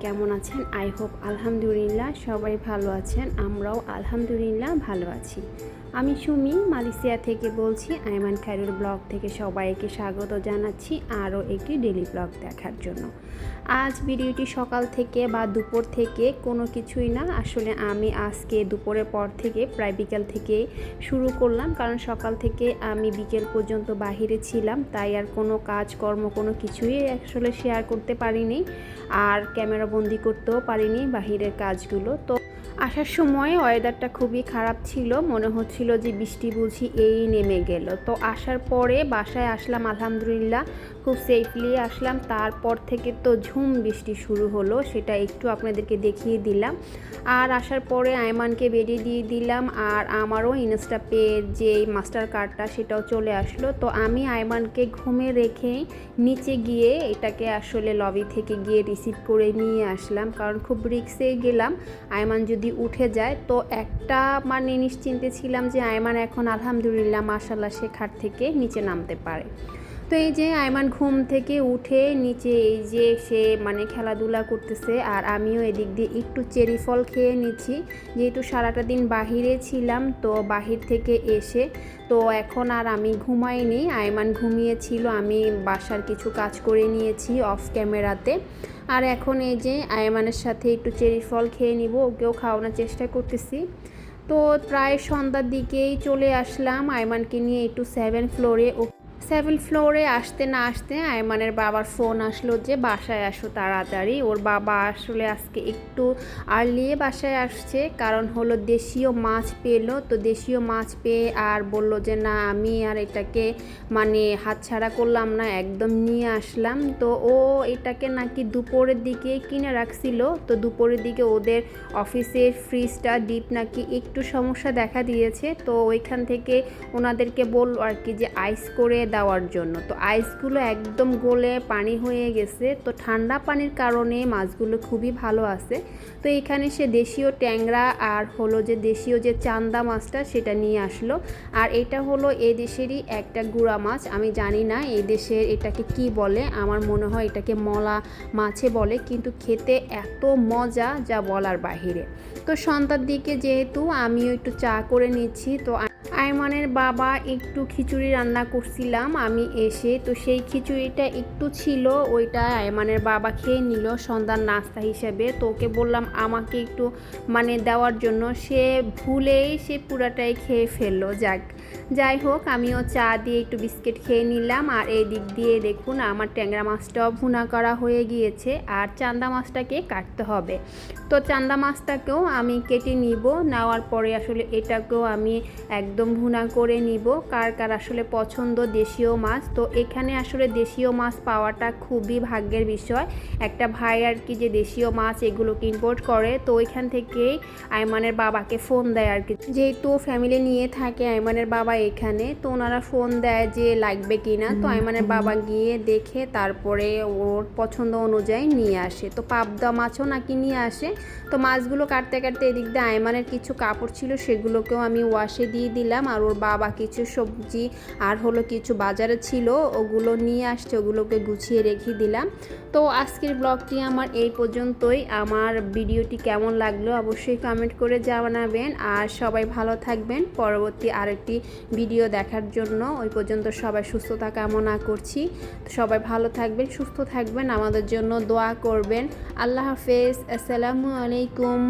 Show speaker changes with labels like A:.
A: কেমন আছেন? I hope আলহামদুলিল্লাহ সবাই ভালো আছেন। আমরাও আলহামদুলিল্লাহ ভালো আছি। আমি সুমি, মালয়েশিয়া থেকে বলছি আইমান খায়রুল ব্লগ থেকে সবাইকে স্বাগত জানাচ্ছি আরও একটি ডেলি ব্লগ দেখার জন্য। আজ ভিডিওটি সকাল থেকে বা দুপুর থেকে কোনো কিছুই না। আসলে আমি আজকে দুপুরের পর থেকে প্রায় বিকেল থেকে শুরু করলাম, কারণ সকাল থেকে আমি বিকেল পর্যন্ত বাহিরে ছিলাম, তাই আর কোনো কাজকর্ম, কোনো কিছুই আসলে শেয়ার করতে পারিনি আর ক্যামেরা বন্দি করতেও পারিনি বাহিরের কাজগুলো। তো আসার সময় ওয়েদারটা খুবই খারাপ ছিল, মনে হচ্ছিল যে বৃষ্টি বুঝি এই নেমে গেল। তো আসার পরে বাসায় আসলাম, আলহামদুলিল্লাহ, খুব সেফলি আসলাম। তারপর থেকে তো ঝুম বৃষ্টি শুরু হলো, সেটা একটু আপনাদেরকে দেখিয়ে দিলাম। আর আসার পরে আয়মানকে বেরিয়ে দিয়ে দিলাম, আর আমারও ইনস্টা পের যে মাস্টার কার্ডটা, সেটাও চলে আসলো। তো আমি আয়মানকে ঘুমে রেখে নিচে গিয়ে এটাকে আসলে লবি থেকে গিয়ে রিসিভ করে নিয়ে আসলাম, কারণ খুব রিক্সে গেলাম। আয়মান যদি উঠে যায়, তো একটা মানে নিশ্চিন্তে ছিলাম যে আয়মান এখন আলহামদুলিল্লাহ মাসাল্লাহ সে খাট থেকে নিচে নামতে পারে। তো এই যে আয়মান ঘুম থেকে উঠে নিচে এই যে সে মানে খেলাধুলা করতেছে, আর আমিও এদিক দিয়ে একটু চেরি ফল খেয়ে নিচ্ছি। যেহেতু সারাটা দিন বাহিরে ছিলাম, তো বাহির থেকে এসে, তো এখন আর আমি ঘুমাইনি। আয়মান ঘুমিয়েছিল, আমি বাসার কিছু কাজ করে নিয়েছি অফ ক্যামেরাতে। আর এখন এই যে আয়মানের সাথে একটু চেরি ফল খেয়ে নিব, ওকেও খাওয়ানোর চেষ্টা করতেছি। তো প্রায় সন্ধ্যার দিকেই চলে আসলাম আইমানকে নিয়ে একটু সেভেন ফ্লোরে ও সেভেন ফ্লোরে আসতে না আসতে আয়মানের বাবার ফোন আসলো যে, বাসায় আসো তাড়াতাড়ি। ওর বাবা আসলে আজকে একটু আর্লিয়ে বাসায় আসছে, কারণ হলো দেশীয় মাছ পেল। তো দেশীয় মাছ পেয়ে আর বলল যে, না, আমি আর এটাকে মানে হাতছাড়া করলাম না, একদম নিয়ে আসলাম। তো ও এটাকে নাকি দুপুরের দিকে কিনে রাখছিল। তো দুপুরের দিকে ওদের অফিসের ফ্রিজটা ডিপ নাকি একটু সমস্যা দেখা দিয়েছে। তো ওইখান থেকে ওনাদেরকে বলল আর কি যে, আইস করে দেওয়ার জন্য। তো আইসগুলো একদম গলে পানি হয়ে গেছে। তো ঠান্ডা পানির কারণে মাছগুলো খুবই ভালো আছে। তো এখানে সে দেশীয় ট্যাংরা আর হলো যে দেশীয় যে চান্দা মাছটা সেটা নিয়ে আসলো। আর এটা হলো এ দেশেরই একটা গুড়া মাছ। আমি জানি না এই দেশের এটাকে কি বলে। আমার মনে হয় এটাকে মলা মাছে বলে। কিন্তু খেতে এত মজা যা বলার বাহিরে। তো সন্ধ্যার দিকে যেহেতু আমিও একটু চা করে নিচ্ছি। তো আয়মানের বাবা একটু খিচুড়ি রান্না করছিলাম, আমি এসে তো সেই খিচুড়িটা একটু ছিল, ওইটা আয়মানের বাবা খেয়ে নিল সন্ধ্যার নাস্তা হিসেবে। তো ওকে বললাম আমাকে একটু মানে দেওয়ার জন্য, সে ভুলেই সে পুরাটাই খেয়ে ফেলল, যাক। যাই হোক, আমিও চা দিয়ে একটু বিস্কিট খেয়ে নিলাম, আর এই দিক দিয়ে দেখুন আমার ট্যাংরা মাছটাও ভুনা করা হয়ে গিয়েছে, আর চান্দা মাছটাকে কাটতে হবে। তো চান্দা মাছটাকেও আমি কেটে নিব, নেওয়ার পরে আসলে এটাকেও আমি একদম ভুনা করে নিব, কার কার আসলে পছন্দ দেশীয় মাছ। তো এখানে আসলে দেশীয় মাছ পাওয়াটা খুবই ভাগ্যের বিষয়। একটা ভাই আর কি যে দেশীয় মাছ এগুলোকে ইম্পোর্ট করে, তো ওইখান থেকেই আয়মানের বাবাকে ফোন দেয় আর কি। যেহেতু ফ্যামিলি নিয়ে থাকে আয়মানের বাবা এখানে, তো ওনারা ফোন দেয় যে লাগবে কি না তো আয়মানের বাবা গিয়ে দেখে তারপরে ওর পছন্দ অনুযায়ী নিয়ে আসে। তো পাবদা মাছও নাকি নিয়ে আসে। তো মাছগুলো কাটতে কাটতে এদিক দিয়ে আয়মানের কিছু কাপড় ছিল, সেগুলোকেও আমি ওয়াশে দিয়ে দিলাম। আর ওর বা কিছু সবজি আর হলো কিছু বাজারে ছিল, ওগুলো নিয়ে আসছে, ওগুলোকে গুছিয়ে রেখে দিলাম। তো আজকের ব্লগটি আমার এই পর্যন্তই। আমার ভিডিওটি কেমন লাগল অবশ্যই কমেন্ট করে জানাবেন। আর সবাই ভালো থাকবেন। পরবর্তী আরেকটি ভিডিও দেখার জন্য ওই পর্যন্ত সবাই সুস্থতা কামনা করছি। সবাই ভালো থাকবেন, সুস্থ থাকবেন। আমাদের জন্য দোয়া করবেন। আল্লাহ হাফেজ। আসসালামু আলাইকুম।